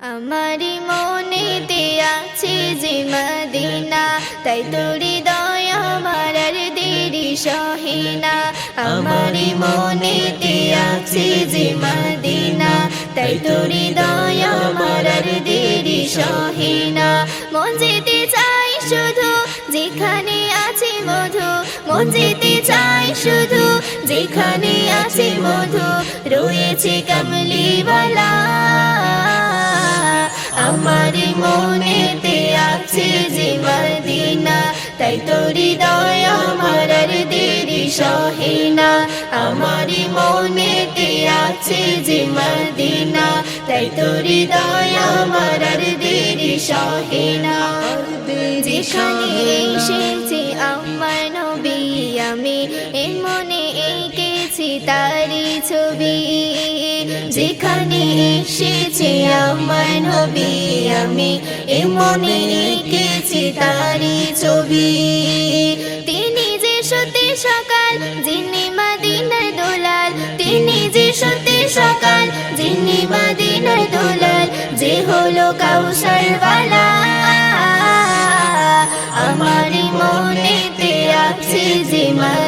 আমারি মনেতে আছে যে মদিনা, তাই তোরি দয়া মারার দেরি সহিনা। আমারি মনেতে আছে যে মদিনা, তাই তোরি দয়া মারার দেরি সহিনা। মন যেতে চাই শুধু যেখানে আছে মধু, মন যেতে চাই শুধু যেখানে আছে মধু, রয়েছে কমলিওয়ালা। আমার মনেতে আছে যে মদিনা, তাই তোরি দয়া মারার দেরি সহেনা আমার মনেতে আছে যে মদিনা, তাই তোরি দয়া মারার দেরি সহেনা যেখানে এসেছে আমার নবী, আমি এ মনে তারি ছবি, যেখানে এসেছে আমার নবী, আমি এ মনে এঁকেছি তারি ছবি। তিনি যে সত্যি সকাল, যিনি মাদিনার দোলাল, তিনি যে সত্যি সকাল, যিনি মাদিনার দোলাল, যে হলো কাউসার আমার মনেতে আছে যে মদিনা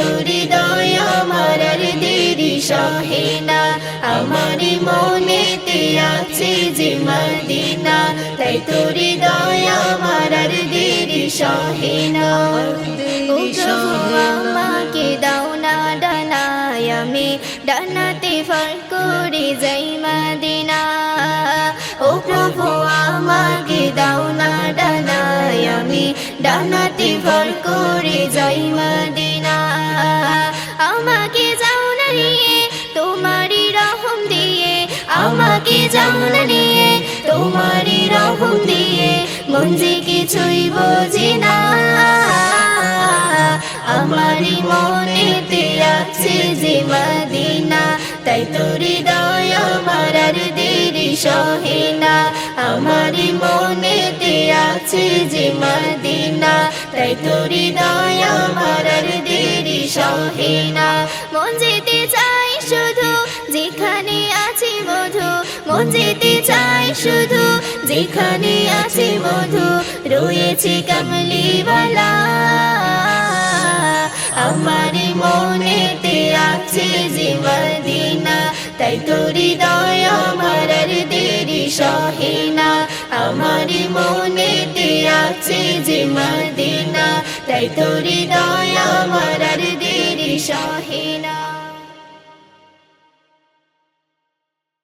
তোরি দয়া মারার দেরি সহেনা। আমার মনেতে আছে যে মদিনা। তাই তোরি দয়া মারার দেরি ও প্রভু আমাকে দাও না ডানায়। আমি ডানাতে ফল করে যাই মদিনা। ও প্রভু আমাকে দাও না ডানায়। আমি ডানাতে ফল করে যাই মদিনা। আমাকে যাও না নিয়ে, তোমারই রহম দিয়ে যে কিছুই বোঝে না আমারই মনেতে আছে যে মদিনা, তাই তোরি দয়া মারার দেরি সহেনা আমারই মনেতে আছে যে মদিনা, তাই তোরি দয়া মারার দেরি সহেনা মন যেতে যেতে চাই শুধু। যেখানে আছে মধু, রয়েছে কমলিওয়ালা। আমার মনেতে আছে যে মদিনা, তাই তোরি দয়া মারার দেরি সহেনা আমার মনেতে আছে যে মদিনা, তাই তোরি দয়া মারার দেরি সহেনা